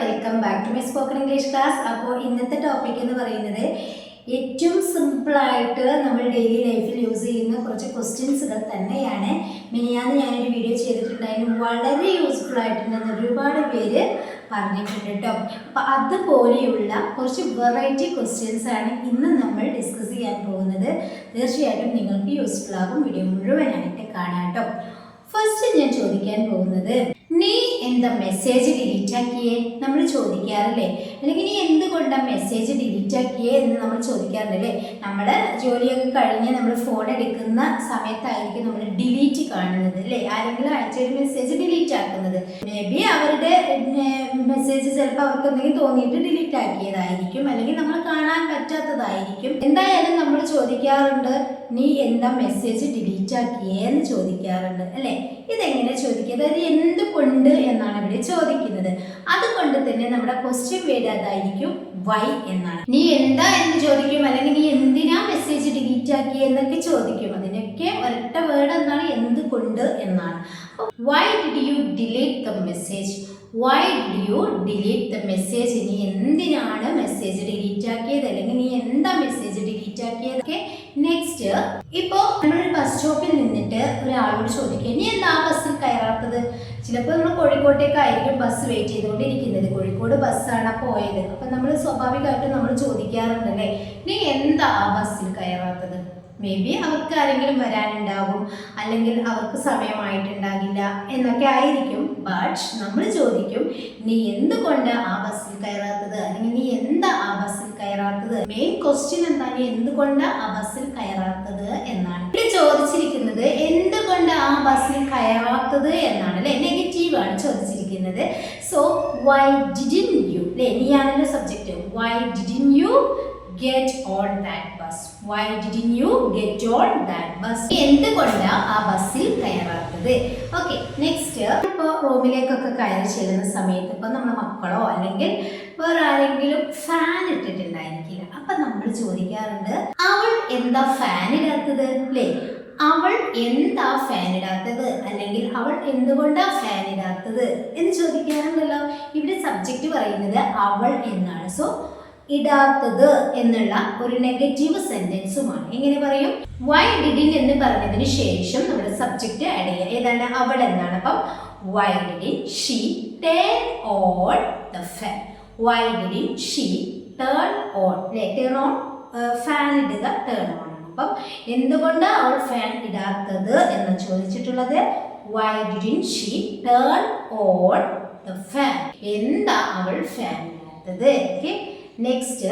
Welcome back to my spoken English class അപ്പോൾ ഇന്നത്തെ topic എന്ന് പറയുന്നത് ഏറ്റവും സിമ്പിളായിട്ട് നമ്മൾ ഡെയിലി ലൈഫിൽ യൂസ് ചെയ്യുന്ന കുറച്ച് ക്വസ്റ്റ്യൻസുകൾ തന്നെയാണ്. മിനിയാന്ന് ഞാനൊരു വീഡിയോ ചെയ്തിട്ടുണ്ടായിരുന്നു. വളരെ യൂസ്ഫുൾ ആയിട്ടുണ്ടെന്ന് ഒരുപാട് പേര് പറഞ്ഞിട്ടുണ്ട് കേട്ടോ അപ്പം അതുപോലെയുള്ള കുറച്ച് വെറൈറ്റി ക്വസ്റ്റ്യൻസ് ആണ് ഇന്ന് നമ്മൾ ഡിസ്കസ് ചെയ്യാൻ പോകുന്നത്. തീർച്ചയായിട്ടും നിങ്ങൾക്ക് യൂസ്ഫുൾ ആകും. വീഡിയോ മുഴുവനായിട്ട് കാണാം കേട്ടോ ഫസ്റ്റ് ഞാൻ ചോദിക്കാൻ പോകുന്നത് എന്താ മെസ്സേജ് ഡിലീറ്റ് ആക്കിയേ നമ്മൾ ചോദിക്കാറില്ലേ? അല്ലെങ്കിൽ നീ എന്തുകൊണ്ടാണ് മെസ്സേജ് ഡിലീറ്റ് ആക്കിയേ എന്ന് നമ്മൾ ചോദിക്കാറില്ലേ നമ്മൾ ജോലിയൊക്കെ കഴിഞ്ഞ് നമ്മൾ ഫോൺ എടുക്കുന്ന സമയത്തായിരിക്കും നമ്മൾ ഡിലീറ്റ് കാണുന്നത് അല്ലേ? ആരെങ്കിലും അയച്ച ഒരു മെസ്സേജ് ഡിലീറ്റ് ആക്കുന്നത്. മേ ബി അവരുടെ മെസ്സേജ് ചിലപ്പോൾ അവർക്ക് എന്തെങ്കിലും തോന്നിയിട്ട് ഡിലീറ്റ് ആക്കിയതായിരിക്കും. അല്ലെങ്കിൽ നമ്മൾ കാണാൻ പറ്റാത്തതായിരിക്കും. എന്തായാലും നമ്മൾ ചോദിക്കാറുണ്ട് നീ എന്താ മെസ്സേജ് ഡിലീറ്റ് ആക്കിയേ? എന്ന് ചോദിക്കാറുണ്ട് അല്ലേ? ഇതെങ്ങനെ ചോദിക്കുക? അതായത് എന്തുകൊണ്ട് എന്നാണ് ഇവിടെ ചോദിക്കുന്നത്. അതുകൊണ്ട് തന്നെ നമ്മുടെ ക്വസ്റ്റ്യൻ വേഡ് അതായിരിക്കും വൈ എന്നാണ്. നീ എന്താ എന്ന് ചോദിക്കും അല്ലെങ്കിൽ നീ എന്തിനാ മെസ്സേജ് ഡിലീറ്റ് ആക്കി എന്നൊക്കെ ചോദിക്കും. അതിനൊക്കെ ഒരൊറ്റ വേർഡ് എന്നാണ് എന്ത് കൊണ്ട് എന്നാണ് why did you delete the message why did you delete the message നീ എന്തിനാണ് മെസ്സേജ് ഡിലീറ്റ് ആക്കിയത്? അല്ലെങ്കിൽ നീ എന്താ മെസ്സേജ് ഡിലീറ്റ് ആക്കിയതൊക്കെ നെക്സ്റ്റ് ഇപ്പോൾ നമ്മൾ ബസ് സ്റ്റോപ്പിൽ നിന്നിട്ട് ഒരാളോട് ചോദിക്കുക നീ എന്താ ബസ്സിൽ കയറാത്തത്? ചിലപ്പോൾ നമ്മൾ കോഴിക്കോട്ടേക്കായിരിക്കും ബസ് വെയിറ്റ് ചെയ്തുകൊണ്ടിരിക്കുന്നത്. കോഴിക്കോട് ബസ്സാണ് പോയത്. അപ്പം നമ്മൾ സ്വാഭാവികമായിട്ടും നമ്മൾ ചോദിക്കാറുണ്ടല്ലേ? നീ എന്താ ആ ബസ്സിൽ കയറാത്തത്? മേ ബി അവർക്ക് ആരെങ്കിലും വരാനുണ്ടാവും അല്ലെങ്കിൽ അവർക്ക് സമയമായിട്ടുണ്ടാകില്ല എന്നൊക്കെ ആയിരിക്കും. ബട്ട് നമ്മൾ ചോദിക്കും നീ എന്തുകൊണ്ട് ആ ബസ്സിൽ കയറാത്തത്? അല്ലെങ്കിൽ നീ എന്താ ആ ബസ്സിൽ കയറാത്തത്? മെയിൻ ക്വസ്റ്റ്യൻ എന്താ? നീ എന്തുകൊണ്ട് ആ ബസ്സിൽ കയറാത്തത്? എന്നാണ്. ഇവിടെ ചോദിച്ചിരിക്കുന്നത് എന്തുകൊണ്ട് ആ ബസ്സിൽ കയറാത്തത്? എന്നാണ് അല്ലെ? നെഗറ്റീവ് ആണ് ചോദിച്ചിരിക്കുന്നത്. സോ വൈ ഡിഡിൻ യു അല്ലെ നീയാണല്ലോ subject why didn't you get on that bus why didn't you get on that bus എന്തുകൊണ്ട് ആ ബസ്സിൽ കയറാത്തത് ഓക്കെ നെക്സ്റ്റ് ഇപ്പോൾ റൂമിലേക്കൊക്കെ കയറി ചെല്ലുന്ന സമയത്ത് ഇപ്പോൾ നമ്മുടെ മക്കളോ അല്ലെങ്കിൽ വേറെ ആരെങ്കിലും ഫാൻ ഇട്ടിട്ടുണ്ടായിരിക്കില്ല. അപ്പം നമ്മൾ ചോദിക്കാറുണ്ട് അവൾ എന്താ ഫാൻ ഇടാത്തത്? അല്ലേ അവൾ എന്താ ഫാൻ ഇടാത്തത്? അല്ലെങ്കിൽ അവൾ എന്തുകൊണ്ടാ ഫാൻ ഇടാത്തത്? എന്ന് ചോദിക്കാറുണ്ടല്ലോ. ഇവിടെ സബ്ജക്റ്റ് പറയുന്നത് അവൾ എന്നാണ്. സോ ഇടാത്തത് എന്നുള്ള ഒരു നെഗറ്റീവ് സെന്റൻസുമാണ് എങ്ങനെ പറയും? വൈ ഡിഡിൻ എന്ന് പറഞ്ഞതിന് ശേഷം നമ്മുടെ സബ്ജക്റ്റ് ആഡ് ചെയ്യുക ഏതാണ്? അവൾ എന്നാണ്. അപ്പം why didn't she turn on the fan why didn't she turn on turn on fan ഇടുക ടേൺ ഓൺ അപ്പം എന്തുകൊണ്ട് അവൾ ഫാൻ ഇടാത്തത് എന്ന് ചോദിച്ചിട്ടുള്ളത്? Why didn't she turn on the fan എന്താ അവൾ ഫാൻ ഇടാത്തത്? നെക്സ്റ്റ്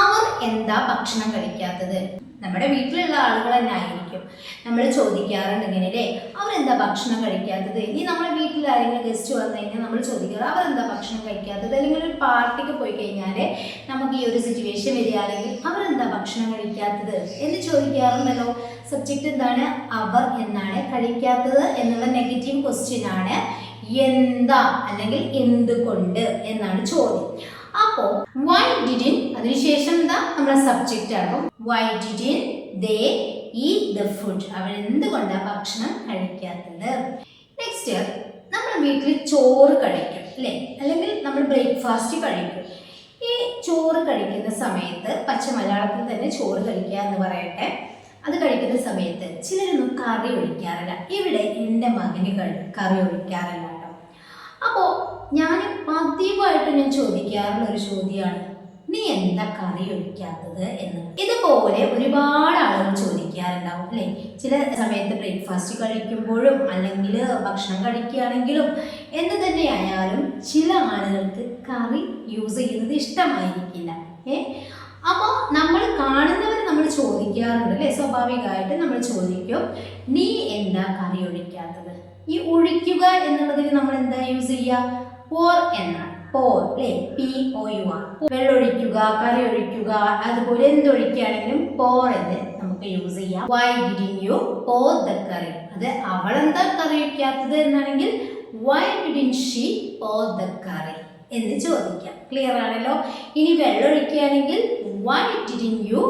അവർ എന്താ ഭക്ഷണം കഴിക്കാത്തത്? നമ്മുടെ വീട്ടിലുള്ള ആളുകൾ തന്നെ ആയിരിക്കും. നമ്മൾ ചോദിക്കാറുണ്ട് ഇങ്ങനെ അല്ലേ? അവരെന്താ ഭക്ഷണം കഴിക്കാത്തത്? ഇനി നമ്മുടെ വീട്ടിൽ ആരെങ്കിലും ഗസ്റ്റ് വന്നു കഴിഞ്ഞാൽ നമ്മൾ ചോദിക്കാറ് അവരെന്താ ഭക്ഷണം കഴിക്കാത്തത്? അല്ലെങ്കിൽ ഒരു പാർട്ടിക്ക് പോയി കഴിഞ്ഞാൽ നമുക്ക് ഈ ഒരു സിറ്റുവേഷൻ വരികയാണെങ്കിൽ അവരെന്താ ഭക്ഷണം കഴിക്കാത്തത്? എന്ന് ചോദിക്കാറുണ്ടല്ലോ. സബ്ജക്റ്റ് എന്താണ്? അവർ എന്നാണ് കഴിക്കാത്തത് എന്നുള്ള നെഗറ്റീവ് ക്വസ്റ്റ്യൻ ആണ് എന്താ? അല്ലെങ്കിൽ എന്തുകൊണ്ട്? എന്നാണ് ചോദ്യം. അപ്പോൾ വൈ ഡിഡിൻ അതിനുശേഷം എന്താ? നമ്മുടെ സബ്ജക്റ്റ് ആകും. Why didn't they eat the food അവരെന്തുകൊണ്ടാണ് ഭക്ഷണം കഴിക്കാത്തത്? നെക്സ്റ്റ് നമ്മൾ വീട്ടിൽ ചോറ് കഴിക്കും അല്ലേ? അല്ലെങ്കിൽ നമ്മൾ ബ്രേക്ക്ഫാസ്റ്റ് കഴിക്കും. ഈ ചോറ് കഴിക്കുന്ന സമയത്ത് പച്ച മലയാളത്തിൽ തന്നെ ചോറ് കഴിക്കുക എന്ന് പറയട്ടെ. അത് കഴിക്കുന്ന സമയത്ത് ചിലരൊന്നും കറി ഒഴിക്കാറില്ല. ഇവിടെ എന്റെ മകന് കറി ഒഴിക്കാറില്ല കേട്ടോ. അപ്പോൾ ഞാൻ പതിവായിട്ട് ഞാൻ ചോദിക്കാറുള്ള ഒരു ചോദ്യമാണ് നീ എന്താ കറി ഒഴിക്കാത്തത്? എന്ന്. ഇതുപോലെ ഒരുപാട് ആളുകൾ ചോദിക്കാറുണ്ടാവും അല്ലേ? ചില സമയത്ത് ബ്രേക്ക്ഫാസ്റ്റ് കഴിക്കുമ്പോഴും അല്ലെങ്കിൽ ഭക്ഷണം കഴിക്കുകയാണെങ്കിലും എന്ത് തന്നെയായാലും ചില ആളുകൾക്ക് കറി യൂസ് ചെയ്യുന്നത് ഇഷ്ടമായിരിക്കില്ല ഏ? അപ്പോൾ നമ്മൾ കാണുന്നവർ നമ്മൾ ചോദിക്കാറുണ്ട് അല്ലേ? സ്വാഭാവികമായിട്ട് നമ്മൾ ചോദിക്കും നീ എന്താ കറി ഒഴിക്കാത്തത്? ഈ ഒഴിക്കുക എന്നുള്ളതിന് നമ്മൾ എന്താ യൂസ് ചെയ്യുക? ഓർ എന്നാണ്. പോർ അല്ലേ പി ഒ യു ആർ വെള്ളമൊഴിക്കുക കറി ഒഴിക്കുക അതുപോലെ എന്തൊഴിക്കുകയാണെങ്കിലും പോർ എന്ന് നമുക്ക് യൂസ് ചെയ്യാം. Why didn't you pour the curry അത് അവളെന്താ കറി ഒഴിക്കാത്തത് എന്നാണെങ്കിൽ why didn't she pour the curry എന്ന് ചോദിക്കാം. ക്ലിയർ ആണല്ലോ? ഇനി വെള്ളം ഒഴിക്കുകയാണെങ്കിൽ why didn't you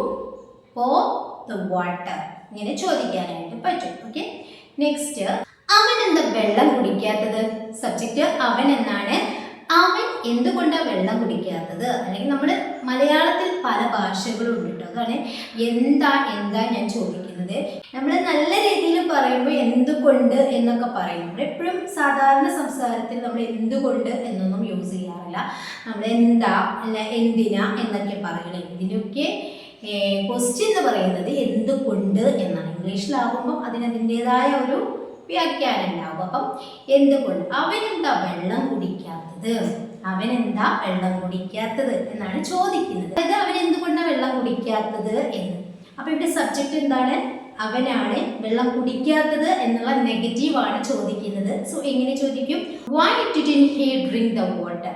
pour the water ഇങ്ങനെ ചോദിക്കാനായിട്ട് പറ്റും. ഓക്കെ നെക്സ്റ്റ് അവൻ എന്താ വെള്ളം കുടിക്കാത്തത്? സബ്ജക്റ്റ് അവൻ എന്നാണ് അവൻ എന്തുകൊണ്ടാണ് വെള്ളം കുടിക്കാത്തത്? അല്ലെങ്കിൽ നമ്മൾ മലയാളത്തിൽ പല ഭാഷകളും ഉണ്ട് കേട്ടോ. അതാണ് എന്താ എന്താ ഞാൻ ചോദിക്കുന്നത്. നമ്മൾ നല്ല രീതിയിൽ പറയുമ്പോൾ എന്തുകൊണ്ട് എന്നൊക്കെ പറയും. എപ്പോഴും സാധാരണ സംസാരത്തിൽ നമ്മൾ എന്തുകൊണ്ട് എന്നൊന്നും യൂസ് ചെയ്യാറില്ല. നമ്മൾ എന്താ അല്ല എന്തിനാ എന്നൊക്കെ പറയണം. ഇതിനൊക്കെ ക്വസ്റ്റ്യൻ എന്ന് പറയുന്നത് എന്തുകൊണ്ട് എന്നാണ്. ഇംഗ്ലീഷിലാകുമ്പോൾ അതിനതിന്റെതായ ഒരു വ്യാഖ്യാനം ഉണ്ടാവും. അപ്പം എന്തുകൊണ്ട്? അവനെന്താ വെള്ളം കുടിക്കാത്തത് എന്താ വെള്ളം കുടിക്കാത്തത് എന്നാണ് ചോദിക്കുന്നത്. അതായത് അവൻ എന്തുകൊണ്ടാണ് വെള്ളം കുടിക്കാത്തത് എന്ന്. അപ്പൊ ഇവിടെ സബ്ജക്റ്റ് എന്താണ്? അവനാണ് വെള്ളം കുടിക്കാത്തത് എന്നുള്ള നെഗറ്റീവ് ആണ് ചോദിക്കുന്നത്. സോ എങ്ങനെ ചോദിക്കും? Why didn't he drink the water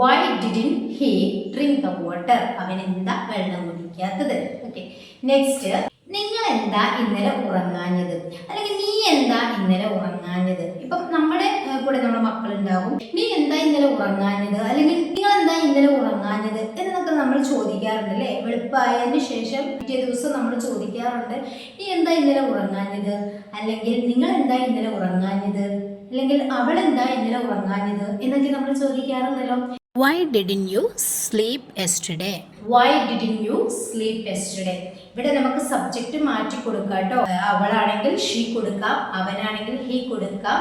why didn't he drink the water അവൻ എന്താ വെള്ളം കുടിക്കാത്തത്? ഓക്കെ നെക്സ്റ്റ് നിങ്ങൾ എന്താ ഇന്നലെ ഉറങ്ങാഞ്ഞത്? അല്ലെങ്കിൽ നീ എന്താ ഇന്നലെ ഉറങ്ങാഞ്ഞത്? ഇപ്പം നമ്മുടെ കൂടെ നമ്മുടെ മക്കളുണ്ടാവും. നീ എന്താ ഇന്നലെ ഉറങ്ങാഞ്ഞത്? അല്ലെങ്കിൽ നിങ്ങൾ എന്താ ഇന്നലെ ഉറങ്ങാഞ്ഞത്? എന്നൊക്കെ നമ്മൾ ചോദിക്കാറുണ്ട് അല്ലേ വെളുപ്പായതിനു ശേഷം പിറ്റേ ദിവസം നമ്മൾ ചോദിക്കാറുണ്ട്. നീ എന്താ ഇന്നലെ ഉറങ്ങാഞ്ഞത്? അല്ലെങ്കിൽ നിങ്ങൾ എന്താ ഇന്നലെ ഉറങ്ങാഞ്ഞത്? അല്ലെങ്കിൽ അവൾ എന്താ ഇന്നലെ ഉറങ്ങാഞ്ഞത്? എന്നൊക്കെ നമ്മൾ ചോദിക്കാറുണ്ടല്ലോ. Why didn't you sleep yesterday? Why didn't you sleep yesterday ഇവിടെ നമുക്ക് സബ്ജക്റ്റ് മാറ്റി കൊടുക്കാം കേട്ടോ. അവളാണെങ്കിൽ ഷീ കൊടുക്കാം അവനാണെങ്കിൽ ഹി കൊടുക്കാം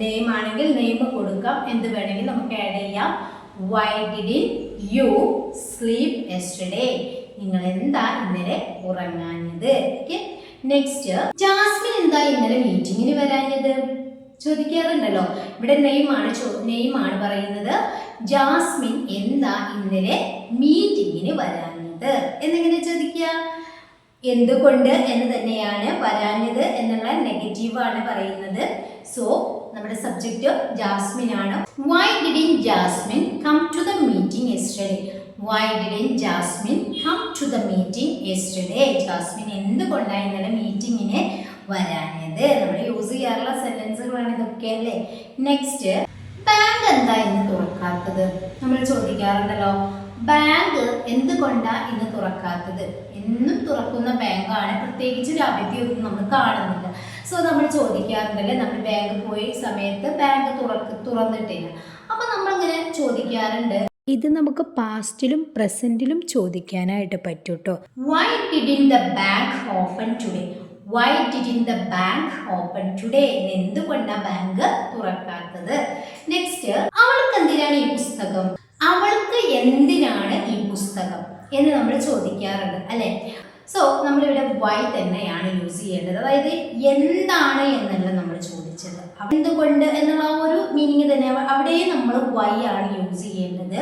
നെയിം ആണെങ്കിൽ നെയിം കൊടുക്കാം എന്ത് വേണമെങ്കിൽ നമുക്ക് ആഡ് ചെയ്യാം. Why did you sleep yesterday നിങ്ങൾ എന്താ ഇന്നലെ ഉറങ്ങാഞ്ഞത്? ഓക്കെ നെക്സ്റ്റ് ജാസ്മിൻ എന്താ ഇന്നലെ മീറ്റിങ്ങിന് വരാഞ്ഞത്? ചോദിക്കാറുണ്ടല്ലോ. ഇവിടെ നെയ്മാണ് ചോ നെയ്മാണ് പറയുന്നത്. ജാസ്മിൻ എന്താ ഇന്നലെ മീറ്റിങ്ങിന് വരാഞ്ഞത്? എന്നെങ്ങനെ ചോദിക്കുക? എന്തുകൊണ്ട് എന്ന് തന്നെയാണ് വരാഞ്ഞത് എന്നുള്ള നെഗറ്റീവ് ആണ് പറയുന്നത്. സോ നമ്മുടെ സബ്ജക്റ്റ് ജാസ്മിൻ ആണ്. Why didn't Jasmine come to the meeting yesterday why didn't Jasmine come to the meeting yesterday Jasmine എന്തുകൊണ്ടാണ് ഇന്നലെ മീറ്റിങ്ങിന് വരാഞ്ഞത്? നമ്മൾ യൂസ് ചെയ്യാറുള്ള സെന്റൻസുകളാണ് ഇതൊക്കെ അല്ലേ? നെക്സ്റ്റ് ബാങ്ക് എന്താ ഇന്ന് തുറക്കാത്തത്? നമ്മൾ ചോദിക്കാറുണ്ടല്ലോ. ബാങ്ക് എന്തുകൊണ്ടാണ് ഇന്ന് തുറക്കാത്തത്? എന്നും തുറക്കുന്ന ബാങ്കാണ്. പ്രത്യേകിച്ച് ഒരു അവധിയൊന്നും നമ്മൾ കാണുന്നില്ല. സോ നമ്മൾ ചോദിക്കാറുണ്ടല്ലേ? നമ്മൾ ബാങ്ക് പോയി സമയത്ത് ബാങ്ക് തുറക്ക് തുറന്നിട്ടില്ല അപ്പൊ നമ്മളിങ്ങനെ ചോദിക്കാറുണ്ട്. ഇത് നമുക്ക് പാസ്റ്റിലും പ്രസന്റിലും ചോദിക്കാനായിട്ട് പറ്റും കേട്ടോ why didn't the bank open today why didn't the bank open today എന്തുകൊണ്ടാണ് ബാങ്ക് തുറക്കാത്തത്? നെക്സ്റ്റ് അവൾക്ക് എന്തിനാണ് ഈ പുസ്തകം? അവൾക്ക് എന്തിനാണ് ഈ പുസ്തകം? എന്ന് നമ്മൾ ചോദിക്കാറുണ്ട് അല്ലെ? സോ നമ്മളിവിടെ വൈ തന്നെയാണ് യൂസ് ചെയ്യേണ്ടത്. അതായത് എന്താണ് എന്നല്ല നമ്മൾ ചോദിച്ചത്. എന്തുകൊണ്ട് എന്നുള്ള ആ ഒരു മീനിങ് തന്നെ. അവിടെ നമ്മൾ വൈ ആണ് യൂസ് ചെയ്യേണ്ടത്.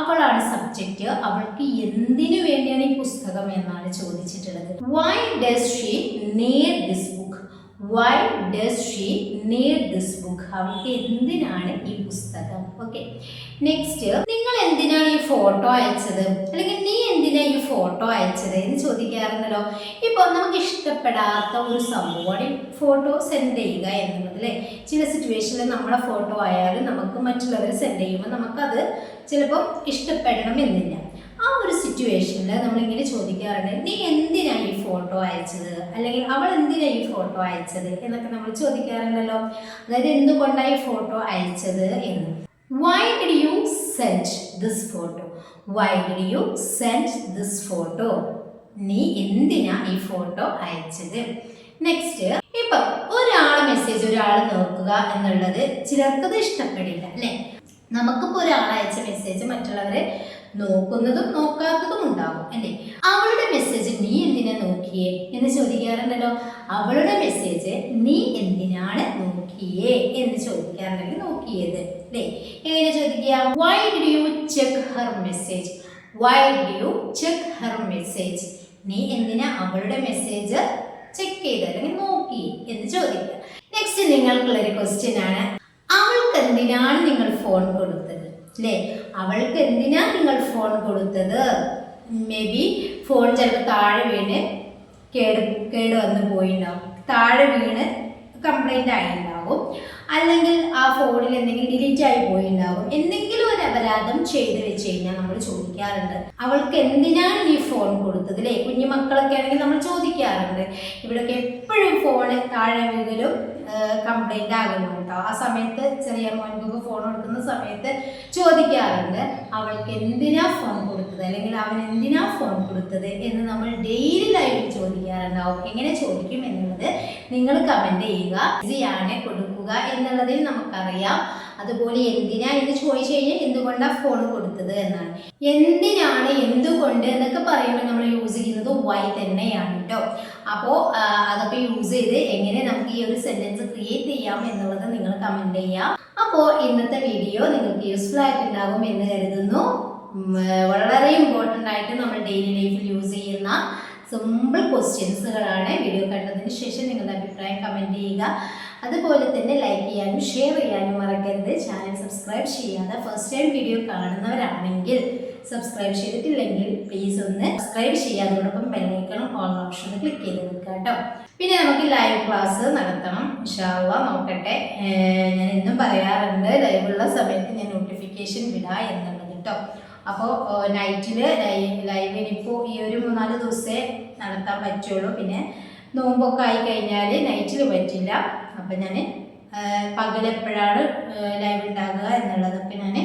അവളാണ് സബ്ജക്റ്റ് അവൾക്ക് എന്തിനു വേണ്ടിയാണ് ഈ പുസ്തകം എന്നാണ് ചോദിച്ചിട്ടുള്ളത്. Why does she need this why does she need this book അവൾക്ക് എന്തിനാണ് ഈ പുസ്തകം? ഓക്കെ നെക്സ്റ്റ് നിങ്ങൾ എന്തിനാണ് ഈ ഫോട്ടോ അയച്ചത്? അല്ലെങ്കിൽ നീ എന്തിനാ ഈ ഫോട്ടോ അയച്ചത് എന്ന് ചോദിക്കാറുണ്ടല്ലോ. ഇപ്പൊ നമുക്ക് ഇഷ്ടപ്പെടാത്ത ഒരു സംഭവമാണ് ഫോട്ടോ സെൻഡ് ചെയ്യുക എന്നുള്ളത് അല്ലേ? ചില സിറ്റുവേഷനിൽ നമ്മുടെ ഫോട്ടോ ആയാലും നമുക്ക് മറ്റുള്ളവർ സെൻഡ് ചെയ്യുമ്പോൾ നമുക്കത് ചിലപ്പോൾ ഇഷ്ടപ്പെടണം എന്നില്ല. ആ ഒരു സിറ്റുവേഷനിൽ നമ്മളിങ്ങനെ ചോദിക്കാറുണ്ട് നീ എന്തിനാണ് ഈ ഫോട്ടോ അയച്ചത്? അല്ലെങ്കിൽ അവൾ എന്തിനാണ് ഈ ഫോട്ടോ അയച്ചത്? എന്നൊക്കെ നമ്മൾ ചോദിക്കാറുണ്ടല്ലോ. അതായത് എന്തുകൊണ്ടാണ് ഈ ഫോട്ടോ അയച്ചത് എന്ന്. Why did you send this photo why did you send this photo നീ എന്തിനാ ഈ ഫോട്ടോ അയച്ചത്? നെക്സ്റ്റ് ഇപ്പം ഒരാൾ മെസ്സേജ് ഒരാൾ നോക്കുക എന്നുള്ളത് ചിലർക്കത് ഇഷ്ടപ്പെടില്ല അല്ലേ? നമുക്കിപ്പോൾ ഒരാൾ അയച്ച മെസ്സേജ് മറ്റുള്ളവരെ നോക്കുന്നതും നോക്കാത്തതും ഉണ്ടാവും അല്ലേ? അവളുടെ മെസ്സേജ് നീ എന്തിനാ നോക്കിയേ എന്ന് ചോദിക്കാറുണ്ടല്ലോ. അവളുടെ മെസ്സേജ് നീ എന്തിനാണ് നോക്കിയേ എന്ന് ചോദിക്കാറുണ്ടെങ്കിൽ നോക്കിയത് അല്ലേ? എങ്ങനെ ചോദിക്കുക? Why do you check her message why do you check her message നീ എന്തിനാ അവളുടെ മെസ്സേജ് ചെക്ക് ചെയ്ത് അല്ലെങ്കിൽ നോക്കി എന്ന് ചോദിക്കുക. നെക്സ്റ്റ് നിങ്ങൾക്കുള്ള ഒരു ക്വസ്റ്റ്യൻ ആണ്. അവൾക്ക് എന്തിനാണ് നിങ്ങൾ ഫോൺ കൊടുത്തത് അല്ലേ? അവൾക്ക് എന്തിനാ നിങ്ങൾ ഫോൺ കൊടുത്തത്? മേ ബി ഫോൺ ചിലപ്പോൾ താഴെ വീണ് കേട് കേട് വന്ന് പോയിണ്ടാവും. താഴെ വീണ് കംപ്ലൈന്റ് ആയിട്ടുണ്ടാവും അല്ലെങ്കിൽ ആ ഫോണിൽ എന്തെങ്കിലും ഡിലീറ്റ് ആയി പോയിണ്ടാവും. എന്തെങ്കിലും ഒരു അപരാധം ചെയ്ത് വെച്ച് കഴിഞ്ഞാൽ നമ്മൾ ചോദിക്കാറുണ്ട്. അവൾക്ക് എന്തിനാണ് ഈ ഫോൺ കൊടുത്തത് അല്ലേ കുഞ്ഞു മക്കളൊക്കെ ആണെങ്കിൽ നമ്മൾ ചോദിക്കാറുണ്ട്. ഇവിടെയൊക്കെ എപ്പോഴും ഫോൺ താഴെ വീതലും കംപ്ലൈന്റ് ആകുന്നു ആ സമയത്ത് ചെറിയ മോൻകൊക്കെ ഫോൺ കൊടുക്കുന്ന സമയത്ത് ചോദിക്കാറുണ്ട്. അവൾക്ക് എന്തിനാ ഫോൺ കൊടുത്തത്? അല്ലെങ്കിൽ അവൻ എന്തിനാ ഫോൺ കൊടുത്തത്? എന്ന് നമ്മൾ ഡെയിലി ലൈഫിൽ ചോദിക്കാറുണ്ടാവും. എങ്ങനെ ചോദിക്കും എന്നുള്ളത് നിങ്ങൾ കമന്റ് ചെയ്യുക. ഈസിയാണ് കൊടുക്കുക എന്നുള്ളതിൽ നമുക്കറിയാം. അതുപോലെ എന്തിനാ എന്ന് ചോദിച്ചു കഴിഞ്ഞാൽ എന്തുകൊണ്ടാണ് ഫോൺ കൊടുത്തത് എന്നാണ്. എന്തിനാണ് എന്തുകൊണ്ട് എന്നൊക്കെ പറയുമ്പോൾ നമ്മൾ യൂസ് ചെയ്യുന്നത് വൈ തന്നെയാണ് കേട്ടോ അപ്പോൾ അതൊക്കെ യൂസ് ചെയ്ത് എങ്ങനെ നമുക്ക് ഈ ഒരു സെന്റൻസ് ക്രിയേറ്റ് ചെയ്യാം എന്നുള്ളത് നിങ്ങൾ കമന്റ് ചെയ്യാം. അപ്പോൾ ഇന്നത്തെ വീഡിയോ നിങ്ങൾക്ക് യൂസ്ഫുൾ ആയിട്ടുണ്ടാകും എന്ന് കരുതുന്നു. വളരെ ഇമ്പോർട്ടന്റ് ആയിട്ട് നമ്മൾ ഡെയിലി ലൈഫിൽ യൂസ് ചെയ്യുന്ന സിമ്പിൾ ക്വസ്റ്റ്യൻസുകളാണ് വീഡിയോ കണ്ടതിന് ശേഷം നിങ്ങളുടെ അഭിപ്രായം കമന്റ് ചെയ്യുക. അതുപോലെ തന്നെ ലൈക്ക് ചെയ്യാനും ഷെയർ ചെയ്യാനും മറക്കരുത്. ചാനൽ സബ്സ്ക്രൈബ് ചെയ്യാതെ ഫസ്റ്റ് ടൈം വീഡിയോ കാണുന്നവരാണെങ്കിൽ സബ്സ്ക്രൈബ് ചെയ്തിട്ടില്ലെങ്കിൽ പ്ലീസ് ഒന്ന് സബ്സ്ക്രൈബ് ചെയ്യുക അതോടൊപ്പം ബെല്ലൈക്കണം ഓൺ ഓപ്ഷൻ ക്ലിക്ക് ചെയ്ത് വെക്കുക കേട്ടോ. പിന്നെ നമുക്ക് ലൈവ് ക്ലാസ് നടത്തണം. ഷാവുക നോക്കട്ടെ. ഞാൻ എന്നും പറയാറുണ്ട് ലൈവുള്ള സമയത്ത് ഞാൻ നോട്ടിഫിക്കേഷൻ വിടാം എന്നുള്ളത് കേട്ടോ. അപ്പോൾ നൈറ്റിൽ ലൈവിനിപ്പോൾ ഈ ഒരു മൂന്നാൽ ദിവസമേ നടത്താൻ പറ്റുള്ളൂ. പിന്നെ നോമ്പൊക്കെ ആയി കഴിഞ്ഞാൽ നൈറ്റിൽ പറ്റില്ല. അപ്പം ഞാൻ പകലെപ്പോഴാണ് ലൈവ് ഉണ്ടാകുക എന്നുള്ളതൊക്കെ ഞാൻ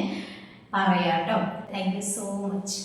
പറയാം കേട്ടോ താങ്ക് യു സോ മച്ച്